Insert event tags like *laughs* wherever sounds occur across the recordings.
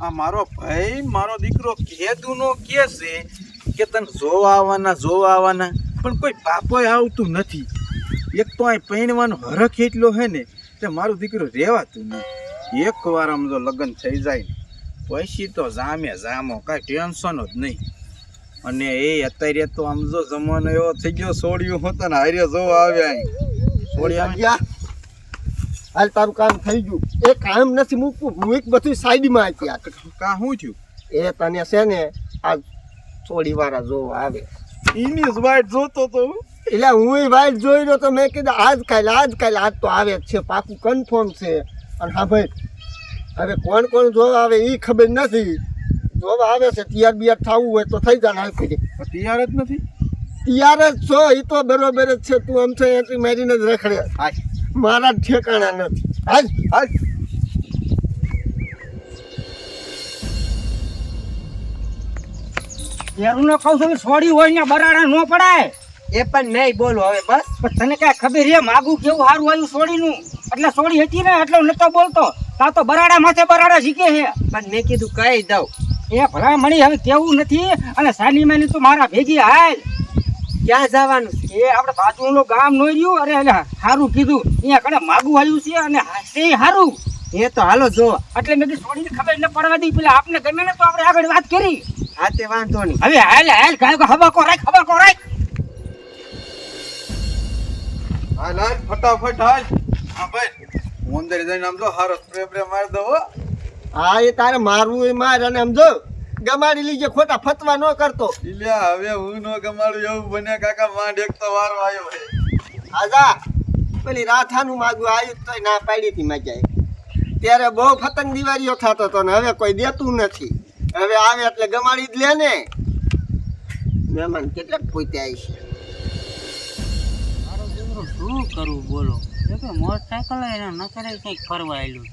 આ મારો ભાઈ, મારો દીકરો કેદુનો કે છે કે તને જોવા આવવાના જોવા આવવાના પણ કોઈ બાપોય આવતું નથી. એક તો અહીં પૈણવાનો હરખ એટલો હે ને તે મારો દીકરો રહેવાતું નહીં એક વાર આમ જો લગ્ન થઈ જાય ને, પછી તો જામે જામો, કાંઈ ટેન્શન જ નહીં. અને એ અત્યારે તો આમ જો જમાનો એવો થઈ ગયો સોડિયું હોતા ને હારે જોવા આવ્યા સોડિયા હાલ તારું કામ થઈ ગયું. એ કામ નથી મૂકવું. હું એક બધું સાઈડમાં અત્યાર કા શું થયું એ તને છે ને આ થોડી વાર જોવા આવે. એની જ વાઈટ જોતો તો એટલે હું વાઈટ જોઈ રહ્યો તો મેં કીધું આજ કાલે આજ કાલે આજ તો આવે જ છે. પાકું કન્ફર્મ છે. અને હા ભાઈ હવે કોણ કોણ જોવા આવે એ ખબર નથી. જોવા આવે છે તૈયાર બિયાર થવું હોય તો થઈ જાય હાલ તૈયાર જ નથી? તૈયાર જ છો એ તો બરોબર જ છે. તું આમ છે એન્ટ્રી મારીને જ રખડે. હાય મારા ઠેકાણા નથી. હાલ એરું ને કહું છું છોડી હોય ને બરાડા ન પડાય. એ પણ નહીં બોલો હવે બસ. પણ તને કઈ ખબર રે માગું કેવું સારું આવ્યું છોડીનું એટલે સોડી હતી ને એટલે નતો બોલતો. તા તો બરાડા માથે બરાડા શીખે છે. પણ મેં કીધું કહી દઉં. એ ભલા મણી હવે કેવું નથી અને સાની માની તું મારા ભેગી હાલ. ક્યાં જવાનું? છે એ આપણે બાજુનું ગામ નો રહ્યું? અરે અરે સારું કીધું. અહીંયા કણે માગું આવ્યું છે અને છે સારું એ તો હાલો જો. એટલે મેં કીધું છોડીને ખબર ન પડવા દી પેલા આપને ગમે ને તો આપણે આગળ વાત કરી. હા તે વાંધો નહીં. હવે હાલ હાલ કાંઈ કો રાખ હબકો રાખ. હાલ હાલ ફટાફટ હાલ. હા ભાઈ હું અંદર જઈને આમ જો હારો સ્પ્રે બ્રે મારી દઉં હો. હા એ તારે મારવું એ માર અને આમ જો. ગમાડી લીજે ખોટા ફતવા ન કરતો. ઇલ્યા હવે હું ન ગમાડું એવું બને કાકા માંડ એક તો વારો આવ્યો હે આજા પેલી રાથાનું માગું આવ્યું તો ના પાડી હતી મજાએ ત્યારે બહુ ફતંગ દિવાળીઓ થતો હતો ને હવે કોઈ દેતું નથી. હવે આવે એટલે ગમાડી જ લે ને. મહેમાન કેટલાક પોતે આવી છે. શું કરવું બોલો? એ કે મોટરસાયકલ એના ન કરે કંઈક ફરવા આવેલું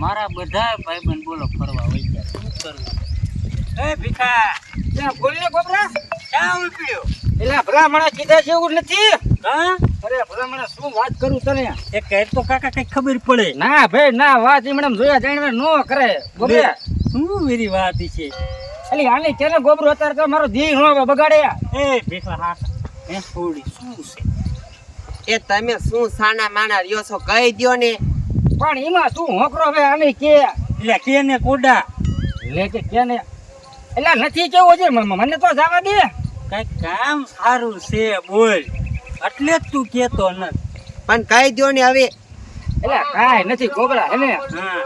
મારા બધા ભાઈબંધ બોલો ફરવા વહી ગયા શું કરવું એ ભીખા ત્યાં બોલ ને ગોબરા ક્યાં ઉપડ્યો એટલે ભલામણા કીધા જેવું નથી. હા? અરે ભલામણા શું વાત કરું તને? એ કહે તો કાકા કઈ ખબર પડે. ના ભાઈ ના વાત એમણે જોયા જાણવે નો કરે. ગોબરા શું વેરી વાત છે? અલી આને કેને ગોબરો અત્યારે તો મારો ધી નો બગાડ્યા. એ ભીખા હા. એ થોડી શું છે? એ તમે શું સાના માના રહ્યો છો? કહી દ્યો ને. પણ એમાં શું હોકરો હવે આને કે? એટલે કેને કોડા? લે કે કેને? એટલે નથી કેવો છે મને તો જવા દે. કઈ કામ સારું છે બોલ. એટલે જ તું કેતો ન પણ કઈ દ્યો ને હવે. એટલે કાંઈ નથી ગોબરા હેને હા.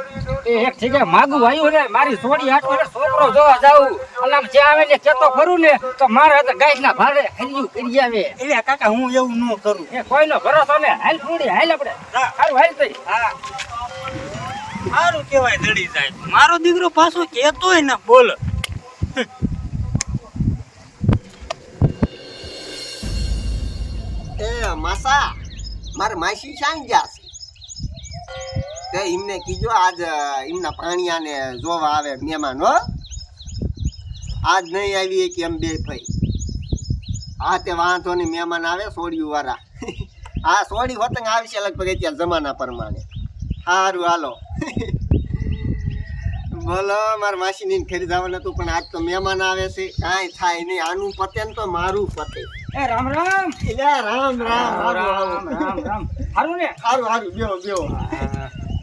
એ એક ઠીકે માગું આવ્યું ને મારી સોડી હાટો એટલે છોકરો જોવા જાવું અને આમ જ્યાં આવે ને કેતો ખરું ને તો મારે હાથે ગાય ના ભારે હરિયું કરી આવે. એટલે કાકા હું એવું ન કરું. એ કોઈનો ભરોસો ને હાલ ફૂડી હાલ આપણે. સારું હાલ થઈ હા. સારું કેવાય દડી જાય. મારો દીકરો પાછો કેતોય ને બોલ. *laughs* એ, માસા, મારે માસી ક્યાં છે. તે એમને કીજો આજ એમના પાણીયાને જોવા આવે મહેમાન, હો. આજ નહીં આવી કે એમ બે ભાઈ. હા, તે વાંધો નહીં, મહેમાન આવે, સોડિયું વાળા. *laughs* હા સોડી હોતંગ આવશે લગભગ અત્યારે જમાના પ્રમાણે. સારું હાલો. *laughs* બોલો મારા માસીની ઘરે જવાનું હતું પણ આજ તો મહેમાન આવે છે કાંઈ થાય નહીં. આનું પતે ને તો મારું પતે. એ રામ રામ. એટલે રામ રામ રામ રામ રામ સારું ને? સારું સારું બેહો બેહો.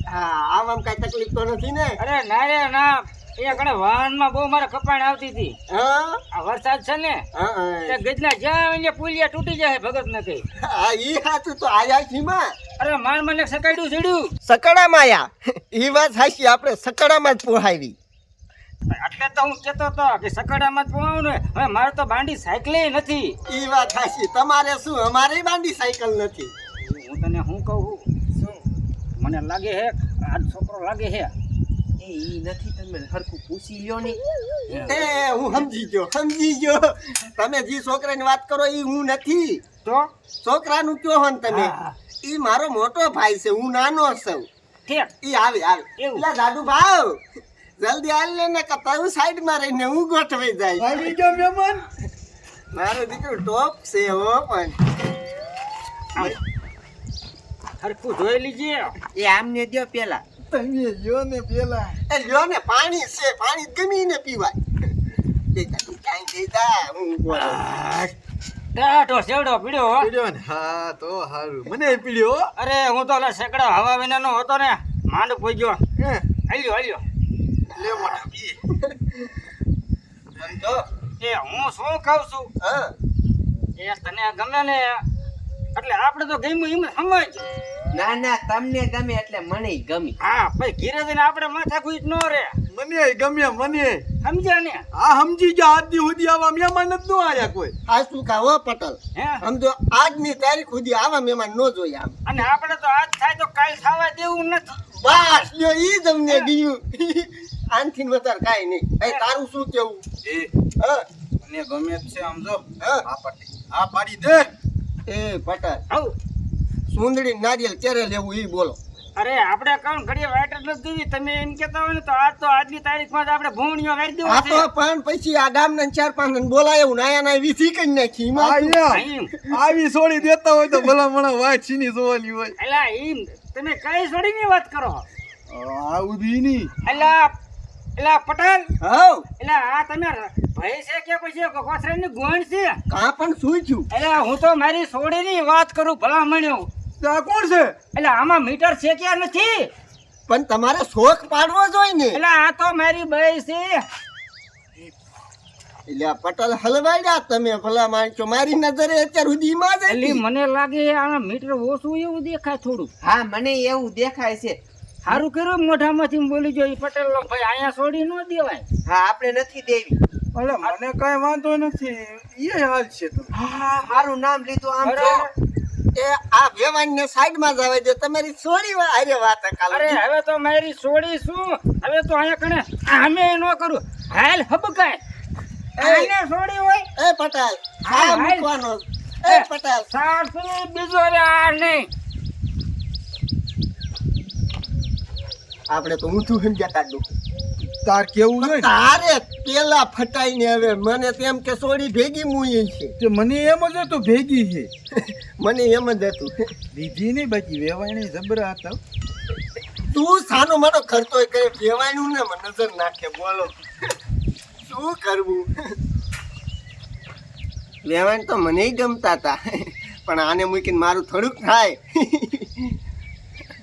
હા. આમ આમ કઈ તકલીફ તો નથી ને? અરે ના રે ના. એ કણે વાહનમાં બહુ મારે કપાણ આવતી હતી. હા? આ વરસાદ છે ને હા, તે ગજના જ્યાં પુલિયા તૂટી જાય ભગત ને કઈ હા, ઈ હાથું તો આયા છી માં અરે માન મને સકાડ્યું સીડ્યું સકડામાં આયા એ *laughs* વાત સાચી આપણે સકડામાં જ પોહાવી. એટલે તો હું કેતો હતો કે સકડામાં જ પોહાવું ને. હવે મારે તો બાંડી સાયકલે નથી. એ વાત સાચી. તમારે શું? અમારે બાંડી સાયકલ નથી. હું તને શું કહું? શું? મને લાગે હે આ છોકરો લાગે હે. એ ઈ નથી તમે હરખું પૂછી લ્યો ને. એ. હું સમજી ગયો સમજી ગયો. તમે જે છોકરાની વાત કરો એ હું નથી. તો? છોકરાનું કયો હન તમે? હા. ઈ મારો મોટો ભાઈ છે હું નાનો છું. ઠીક. ઈ આવે આવે. એટલે દાદુ ભાવ જલ્દી હાલ લે ને કતાવું સાઈડમાં રહીને હું ગોઠવાઈ જાય. ભાઈ બીજો મહેમાન? મારો દીકરો ટોપ છે હો પણ. હરખું જોઈ લીજે. એ આમને દ્યો પેલા. તમે જો ને પેલા. એ જો ને પાણી છે પાણી ગમીને પીવાય. દેતા કાઈ કાંઈ દેતા હું ટાઢો સેવડો પીડ્યો હો. પીડ્યો ને? હા તો હારું. મને પીડ્યો અરે હું તો ઓલા સેકડા હવા વિનાનો હતો ને માંડ પોઈ ગયો હે, હાલ્યો હાલ્યો. લે મોટા પી સમજો? એ હું શું ખાઉં છું? હા. એ તને ગમે ને એટલે આપણે તો ગમ્યું એમ સમજ ના ના તમને ગમે એટલે મને ગમી. હા પછી ઘીરે જઈને આપણે માથા કુઈ ન રે મને ગમ્યા મને. સમજ્યા ને? આ સમજી જા આજ દી સુધી આવા મહેમાન જ ન આયા કોઈ. આ તું કહો પટલ? હે? સમજો આજની તારીખ સુધી આવા મહેમાન ન જોયા આમ. અને આપણે તો આજ થાય તો કાલ થવા દેવું નથી. બસ લ્યો ઈ તમને ગયું આનથી વધારે કાંઈ નહીં. એ તારું શું કેવું? એ હા? મને ગમે છે સમજો હા. આ પાડી આ પાડી દે. એ પટલ આવ સુંદડી નારિયેલ ક્યારે લેવું ઈ બોલો. અરે આપણે કોણ ઘડીએ વાઈટ જ નથી દીધી તમે એમ કેતા હોય ને તો આજ તો આજની તારીખમાં જ આપણે ભૂણીઓ વાળી દેવું આ તો પણ પછી આ ગામના ચાર પાંચ ને બોલાય એવું નાયા નાય વીસી કરી નાખી આવી છોડી દેતા હોય તો ભલા મને વાત છીની જોવાની હોય. એલા એમ તમે કઈ છોડીની વાત કરો? આ ઊભી ની એલા એલા પટેલ. હા એલા આ તમે ભાઈ છે કે પછી કોથરાની ગોણ છે? કાં પણ સુઈ છું એલા હું તો મારી છોડીની વાત કરું ભલા આ કોણ છે? એટલે આમાં મીટર છે કે નથી? પણ તમારે શોખ પાડવો જોઈએ ને. એટલે આ તો મારી બાઈ છે. એટલે પટેલ પટલ હલવાડ્યા તમે ભલા માણસો. મારી નજરે અત્યાર સુધી માં જ એટલે મને લાગે આ મીટર ઓછું એવું દેખાય થોડું. હા મને એવું દેખાય છે. સારું કર્યું મોઢામાંથી બોલી જોઈ પટેલ નો ભાઈ અહીંયા છોડી ન દેવાય. હા આપણે નથી દેવી. ભલે મને કઈ વાંધો નથી. એ હાલ છે તો. હા મારું નામ લીધું આમ એ આ વેવાણ ને સાઈડમાં જ આવે છે તમારી સોડી અરે વાત કાલ અરે હવે તો મારી સોડી શું? હવે તો અહીંયા કણે અમે ન કરું. હાલ હબકાય. આને સોડી હોય? એ પટેલ હાલ, આ મૂકવાનો. એ પટેલ. સારસી બીજો રે આ નહીં. આપણે તો ઊંધું સમજાતા તા. તાર કેવું હોય ને તારે પેલા ફટાઈ ને હવે મને તેમ કે સોડી ભેગી મુઈ છે. તે મને એમ જ તો ભેગી છે. મને એમ જ હતું. દીધી નહીં બચી વેવાણી જબરા હતા તું સાનો મારો ખર્ચો કરે વેવાણું ને મને નજર નાખે બોલો. શું કરવું? વેવાણ તો મને ગમતા હતા. પણ આને મૂકીને મારું થોડુંક થાય.